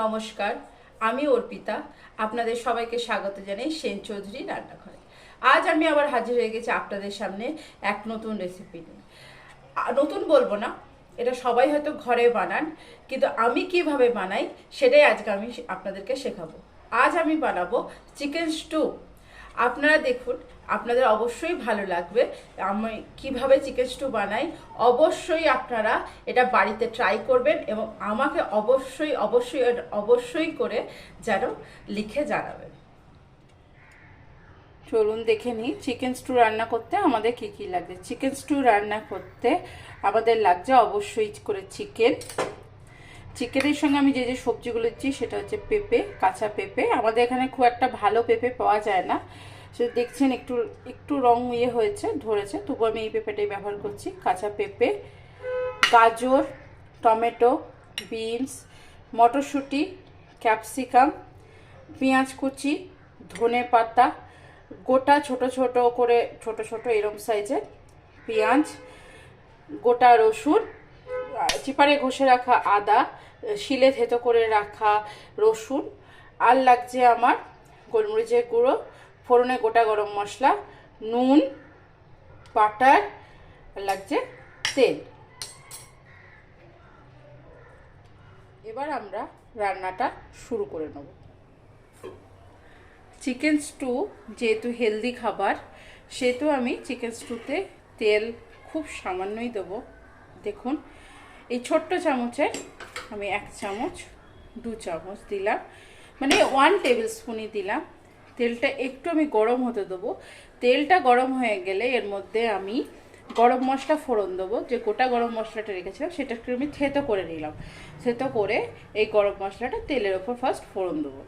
নমস্কার, আমি অর্পিতা। আপনাদের সবাইকে স্বাগত জানাই সেন চৌধুরী রান্নাঘরে। আজ আমি আবার হাজির হয়ে গেছি আপনাদের সামনে এক নতুন রেসিপি নিয়ে। নতুন বলব না, এটা সবাই হয়তো ঘরে বানান, কিন্তু আমি কীভাবে বানাই সেটাই আজকে আমি আপনাদেরকে শেখাবো। আজ আমি বানাবো চিকেন স্টু আপনারা দেখুন, আপনাদের অবশ্যই ভালো লাগবে। আমি কীভাবে চিকেন স্টু বানাই, অবশ্যই আপনারা এটা বাড়িতে ট্রাই করবেন এবং আমাকে অবশ্যই অবশ্যই অবশ্যই করে যেন লিখে জানাবেন। চলুন দেখে নিই চিকেন স্টু রান্না করতে আমাদের কি কি লাগবে? চিকেন স্টু রান্না করতে আমাদের লাগছে অবশ্যই করে চিকেন চিকেনের সঙ্গে আমি যে যে সবজিগুলো দিচ্ছি, সেটা হচ্ছে পেঁপে, কাঁচা পেঁপে। আমাদের এখানে খুব একটা ভালো পেঁপে পাওয়া যায় না। সে দেখছেন একটু একটু রং ইয়ে হয়েছে, ধরেছে। তবু আমি এই পেঁপেটাই ব্যবহার করছি। কাঁচা পেঁপে, গাজর, টমেটো, বিনস, মটরশুঁটি, ক্যাপসিকাম, পেঁয়াজ কুচি, ধনে পাতা, গোটা ছোট ছোট করে, ছোট ছোট এরম সাইজের পেঁয়াজ, গোটা রসুন চিপারে ঘষে রাখা আদা, শিলে থেতো করে রাখা রসুন, আর লাগছে আমার গোলমরিচের গুঁড়ো, ফোড়নে গোটা গরম মশলা, নুন, বাটার, আর লাগছে তেল। এবার আমরা রান্নাটা শুরু করে নেব। চিকেন স্টু যেহেতু হেলদি খাবার, সেহেতু আমি চিকেন স্টুতে তেল খুব সামান্যই দেবো। দেখুন এই ছোট্ট চামচে আমি এক চামচ, দু চামচ দিলাম। মানে ওয়ান টেবিল স্পুনই দিলাম। তেলটা একটু আমি গরম হতে দেবো। তেলটা গরম হয়ে গেলে এর মধ্যে আমি গরম মশলা ফোড়ন দেবো। যে গোটা গরম মশলাটা রেখেছিলাম, সেটাকে আমি থেতো করে নিলাম। থেতো করে এই গরম মশলাটা তেলের ওপর ফার্স্ট ফোড়ন দেবো।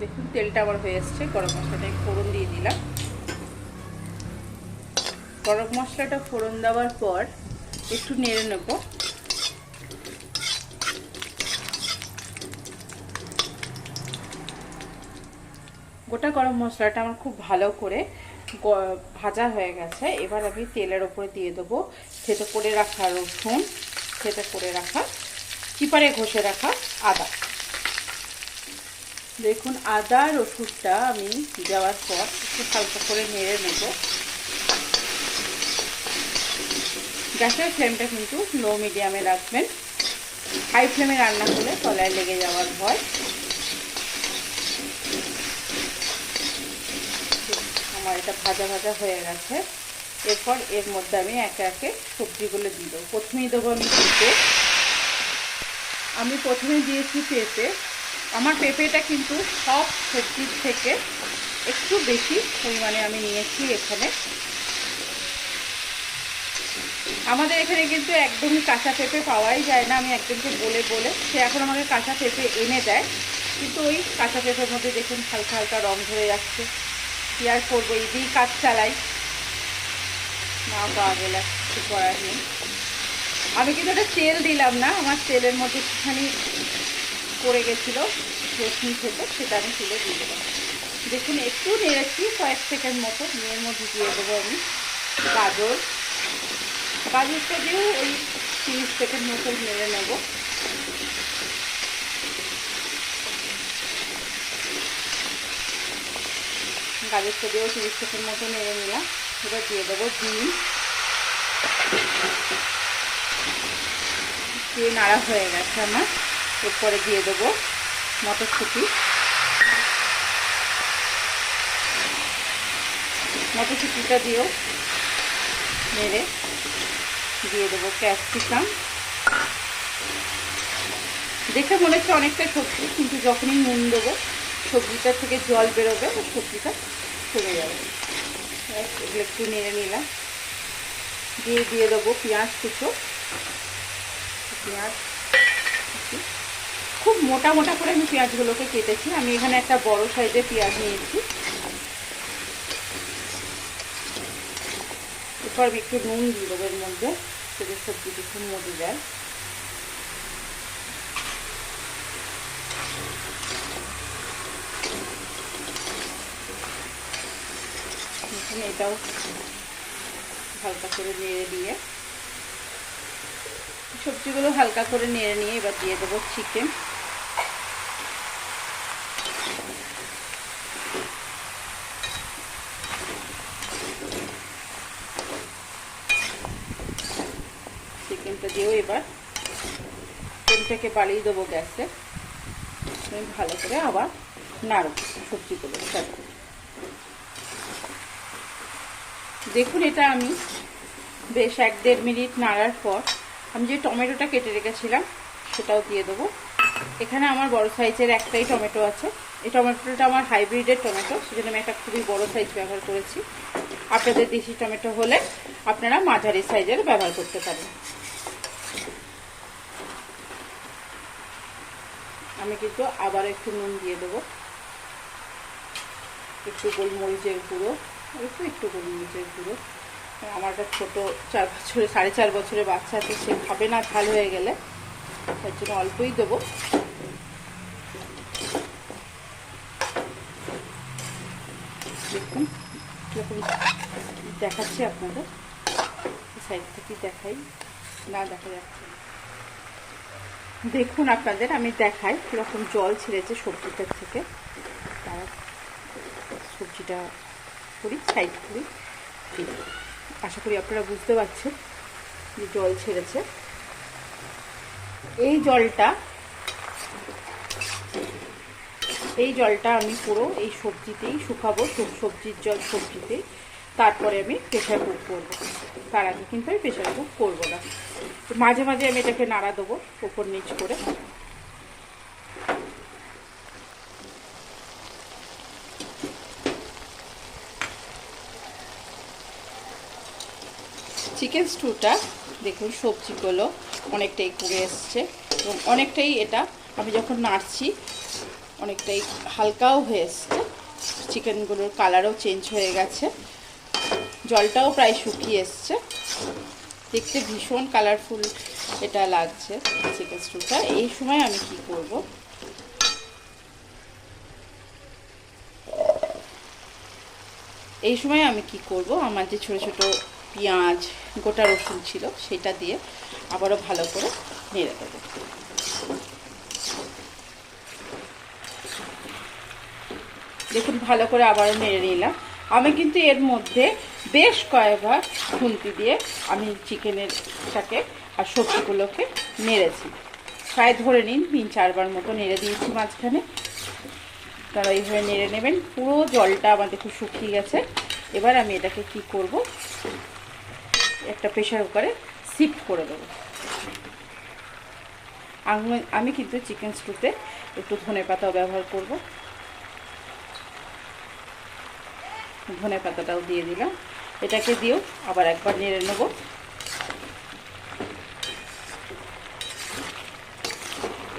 দেখুন, তেলটা আমার হয়ে এসছে। গরম মশলাটা আমি ফোড়ন দিয়ে দিলাম। গরম মশলাটা ফোড়ন দেওয়ার পর একটু নেড়ে নেব। গোটা গরম মশলাটা আমার খুব ভালো করে ভাজা হয়ে গেছে। এবার আমি তেলের ওপরে দিয়ে দেবো থেতো করে রাখা রসুন, থেতো করে রাখা চিপারে ঘষে রাখা আদা। দেখুন, আদা রসুনটা আমি দেওয়ার পর একটু হালকা করে নেড়ে নেব। গ্যাসের ফ্লেমটা কিন্তু লো মিডিয়ামে রাখবেন। হাই ফ্লেমে রান্না করলে তলায় লেগে যাওয়ার ভয়। আমার এটা ভাজা ভাজা হয়ে গেছে। এরপর এর মধ্যে আমি একে একে সবজিগুলো দিয়ে দেবো। প্রথমেই দেবো আমি পেঁপে। আমি প্রথমে দিয়েছি পেঁপে। আমার পেঁপেটা কিন্তু সব সবজির থেকে একটু বেশি পরিমাণে আমি নিয়েছি এখানে। আমাদের এখানে কিন্তু একদমই কাঁচা পেঁপে পাওয়াই যায় না, আমি একজনকে বলে বলে। সে এখন আমাকে কাঁচা পেঁপে এনে দেয়। কিন্তু ওই কাঁচা পেঁপের মধ্যে দেখুন হালকা হালকা রং ধরে যাচ্ছে। কী আর করব এই দিয়েই কাজ চালাই। না পাওয়া গেলে কিছু করার নেই। আমি কিন্তু ওটা তেল দিলাম না, আমার তেলের মধ্যে একটুখানি পড়ে গেছিল রসুন থেকে সেটা আমি তুলে দিয়ে দেবো। দেখুন, একটু নেড়েছি কয়েক সেকেন্ড মতো নিয়ের মধ্যে দিয়ে দেবো আমি। গাজর গাজরটা দিয়েও ওই তিরিশ সেকেন্ড মতো নেড়ে নেব। গাজরটা দিয়েও তিরিশ সেকেন্ড মতো নেড়ে নিলাম। এবার দিয়ে দেবো ডিম। দিয়ে নাড়া হয়ে গেছে আমার। এরপরে দিয়ে দেবো মটরশুঁটি। মটরশুঁটিটা দিয়েও নেড়ে দিয়ে দেবো ক্যাপসিকাম। দেখে মনে হচ্ছে অনেকটা সবজি, কিন্তু যখনই নুন দেবো, সবজিটা থেকে জল বেরোবে সবজিটা চলে যাবে। এগুলো একটু নেড়ে নিলাম। দিয়ে দিয়ে দেবো পেঁয়াজ কুচো। পেঁয়াজ খুব মোটা মোটা করে আমি পেঁয়াজগুলোকে কেটেছি। আমি এখানে একটা বড় সাইজের পেঁয়াজ নিয়েছি। এরপর আমি একটু নুন দিয়ে দেবো এর মধ্যে। সেটা সবজি একটু মজে যায় এটাও হালকা করে নেড়ে দিয়ে সবজিগুলো হালকা করে নেড়ে নিয়ে এবার দিয়ে দেবো চিকেন চিকেনটা দিয়েও এবার তেলটাকে বাড়িয়ে দেবো গ্যাসে। আমি ভালো করে আবার নাড়ব সবজিগুলো দেখুন এটা আমি বেশ এক দেড় মিনিট নাড়ার পর আমি যে টমেটোটা কেটে রেখেছিলাম, সেটাও দিয়ে দেবো। এখানে আমার বড় সাইজের একটাই টমেটো আছে। এই টমেটোটা আমার হাইব্রিডের টমেটো, সেজন্য আমি একটা খুবই বড় সাইজ ব্যবহার করেছি। আপনাদের দেশি টমেটো হলে আপনারা মাঝারি সাইজের ব্যবহার করতে পারেন। আমি কিন্তু আবার একটু নুন দিয়ে দেবো। একটু গোলমরিচের গুঁড়ো একটু একটু গোলমরিচের গুঁড়ো। আমার একটা ছোটো চার বছরের, সাড়ে চার বছরের বাচ্চা আছে, সে খাবে না, ঝাল হয়ে গেলে। তার জন্য অল্পই দেবো। দেখুন, কীরকম দেখাচ্ছি আপনাদের। সাইড থেকে দেখাই, না দেখা যাচ্ছে। দেখুন আপনাদের, আমি দেখাই কীরকম জল ছেড়েছে সবজিটার থেকে। তারা সবজিটা করি সাইড করি। আশা করি আপনারা বুঝতে পারছেন যে জল ছেড়েছে। এই জলটা এই জলটা আমি পুরো এই সবজিতেই শুকাবো সবজির জল সবজিতেই। তারপরে আমি প্রেশার কুক করব। তার আগে কিন্তু আমি প্রেশার কুক করব না। মাঝে মাঝে আমি এটাকে নাড়া দেবো উপর নিচ করে। চিকেন স্টুটা দেখুন, সবজিগুলো অনেকটাই কমে এসছে এবং অনেকটাই এটা আমি যখন নাড়ছি, অনেকটাই হালকাও হয়ে এসছে। চিকেনগুলোর কালারও চেঞ্জ হয়ে গেছে। জলটাও প্রায় শুকিয়ে এসছে। দেখতে ভীষণ কালারফুল এটা লাগছে চিকেন স্টুটা এই সময় আমি কি করব? এই সময় আমি কি করব? আমার যে ছোট ছোট পেঁয়াজ, গোটা রসুন ছিল সেটা দিয়ে আবারও ভালো করে নেড়ে দেবো। দেখুন, ভালো করে আবারও নেড়ে নিলাম। আমি কিন্তু এর মধ্যে বেশ কয়েকবার খুন্তি দিয়ে আমি চিকেনের সাথে আর সবজিগুলোকে নেড়েছি। প্রায় ধরে নিন, তিন, চারবার মতো নেড়ে দিয়েছি মাঝখানে। তারা এইভাবে নেড়ে নেবেন। পুরো জলটা আমাদের খুব শুকিয়ে গেছে। এবার আমি এটাকে কি করব? একটা প্রেশার কুকারে শিফট করে দেবো। আমি কিন্তু চিকেন স্টুতে একটু ধনে পাতাও ব্যবহার করব। ধনে পাতাটাও দিয়ে দিলাম। এটাকে দিয়েও আবার একবার নেড়ে নেব।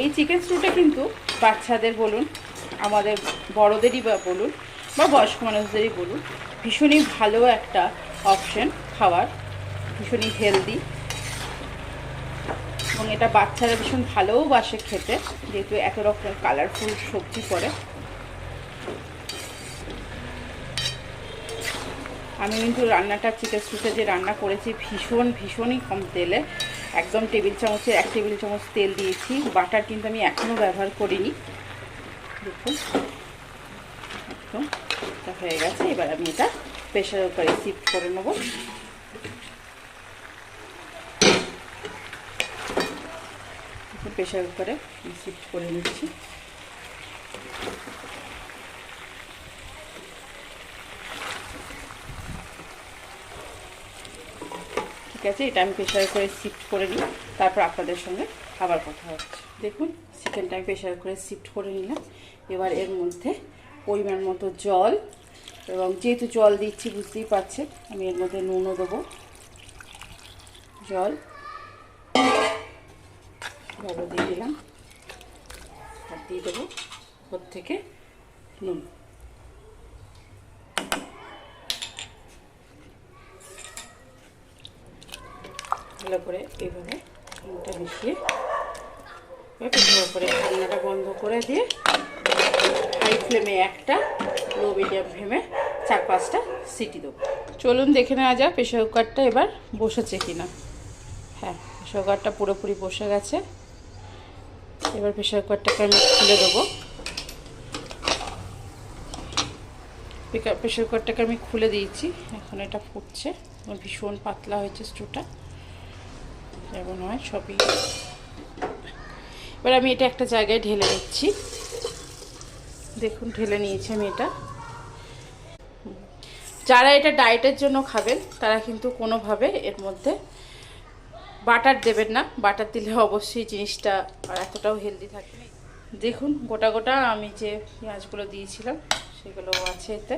এই চিকেন স্টুটা কিন্তু বাচ্চাদের বলুন, আমাদের বড়দেরই বা বলুন, বা বয়স্ক মানুষদেরই বলুন, ভীষণই ভালো একটা অপশন খাবার ভীষণই হেলদি এবং এটা বাচ্চারা ভীষণ ভালোও বাসে খেতে, যেহেতু এত রকমের কালারফুল সবজি পড়ে আমি কিন্তু রান্নাটা চিকেন স্টুতে যে রান্না করেছি, ভীষণ, ভীষণই কম তেলে। একদম টেবিল চামচের এক টেবিল চামচ তেল দিয়েছি। বাটার কিন্তু আমি এখনও ব্যবহার করিনি। দেখুন। একদম হয়ে গেছে। এবার আমি এটা প্রেশার কুকারে শিফট করে নেব। প্রেশার কুকারে শিফট করে নিচ্ছি। আছে এটা আমি প্রেশার করে শিফট করে নিই তারপর আপনাদের সঙ্গে আবার কথা হচ্ছে। দেখুন চিকেনটা আমি প্রেশার করে শিফট করে নিলাম। এবার এর মধ্যে পরিমাণ মতো জল এবং যেহেতু জল দিচ্ছি, বুঝতেই পারছেন, আমি এর মধ্যে নুনও দেবো। জল দিয়ে দিলাম। আর দিয়ে দেবো ওর থেকে নুন। ভালো করে এইভাবে নুনটা মিশিয়ে প্রেশার করে ঠান্ডাটা বন্ধ করে দিয়ে হাই ফ্লেমে একটা লো মিডিয়াম ফ্লেমে চার পাঁচটা সিটি দেবো। চলুন দেখে নেওয়া যাক প্রেশার কুকারটা এবার বসেছে কিনা। হ্যাঁ প্রেশার কুকারটা পুরোপুরি বসে গেছে। এবার প্রেশার কুকারটাকে আমি খুলে দেবো। প্রেশার কুকারটাকে আমি খুলে দিয়েছি। এখন এটা ফুটছে। ভীষণ পাতলা হয়েছে স্টুটা। যেমন হয় সবই। এবার আমি এটা একটা জায়গায় ঢেলে নিচ্ছি। দেখুন, ঢেলে নিয়েছি আমি এটা। যারা এটা ডায়েটের জন্য খাবেন, তারা কিন্তু কোনোভাবে এর মধ্যে বাটার দেবেন না। বাটার দিলে অবশ্যই জিনিসটা আর এতটাও হেলদি থাকবে দেখুন, গোটা গোটা আমি যে পেঁয়াজগুলো দিয়েছিলাম, সেগুলো আছে এতে।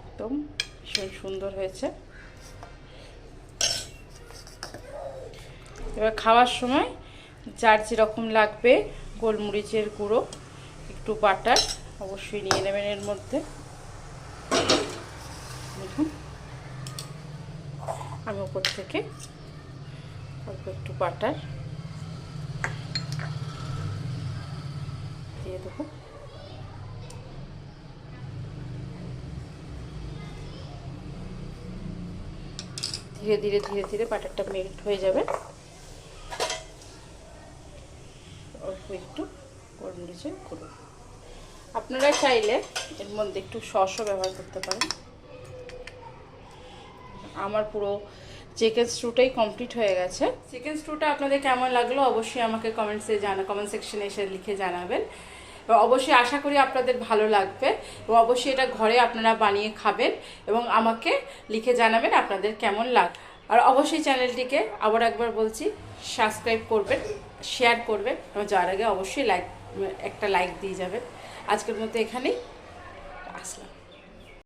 একদম ভীষণ সুন্দর হয়েছে। এবার খাওয়ার সময় যার যেরকম লাগবে গোলমরিচের গুঁড়ো, একটু বাটার অবশ্যই নিয়ে নেবেন এর মধ্যে। দেখুন। আমি উপর থেকে অল্প একটু বাটার দিয়ে দেবো। ধীরে ধীরে ধীরে ধীরে বাটারটা মেল্ট হয়ে যাবে অল্প একটু গোলমরিচের গুঁড়ো আপনারা চাইলে এর মধ্যে একটু সসও ব্যবহার করতে পারেন। আমার পুরো চিকেন স্টুটাই কমপ্লিট হয়ে গেছে। চিকেন স্টুটা আপনাদের কেমন লাগল অবশ্যই আমাকে কমেন্টসে জানা কমেন্ট সেকশনে এসে লিখে জানাবেন। এবং অবশ্যই আশা করি আপনাদের ভালো লাগবে এবং অবশ্যই এটা ঘরে আপনারা বানিয়ে খাবেন এবং আমাকে লিখে জানাবেন আপনাদের কেমন লাগ আর অবশ্যই চ্যানেলটিকে আবার একবার বলছি সাবস্ক্রাইব করবেন শেয়ার করবেন এবং যার আগে অবশ্যই লাইক একটা লাইক দিয়ে যাবেন আজকের মতো এখানেই।